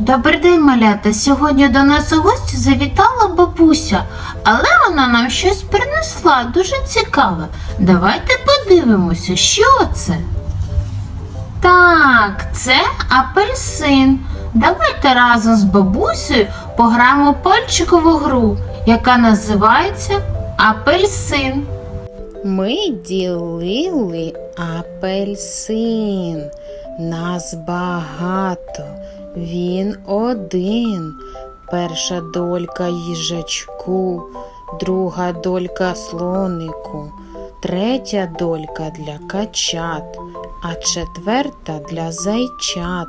Добрий день, малята. Сьогодні до нас у гості завітала бабуся, але вона нам щось принесла дуже цікаве. Давайте подивимося, що це. Так, це апельсин. Давайте разом з бабусею пограємо пальчикову гру, яка називається Апельсин. Ми ділили апельсин. Нас багато, він один. Перша долька їжачку, друга долька слонику, третя долька для качат, а четверта для зайчат,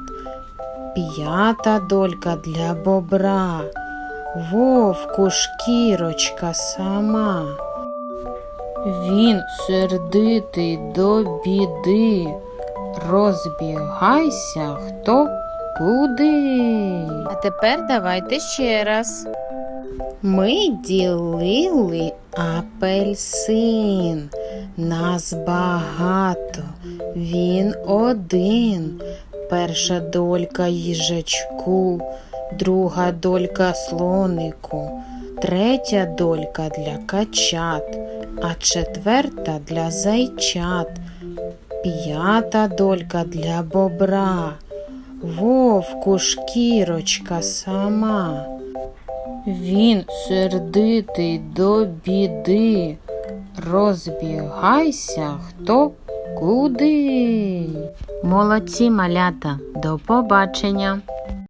п'ята долька для бобра, вовку шкірочка сама. Він сердитий до біди. Розбігайся хто куди. А тепер давайте ще раз. Ми ділили апельсин. Нас багато, він один. Перша долька їжачку, друга долька слонику, третя долька для качат, а четверта для зайчат. П'ята долька для бобра, вовку шкірочка сама. Він сердитий до біди. Розбігайся хто куди. Молодці малята, до побачення.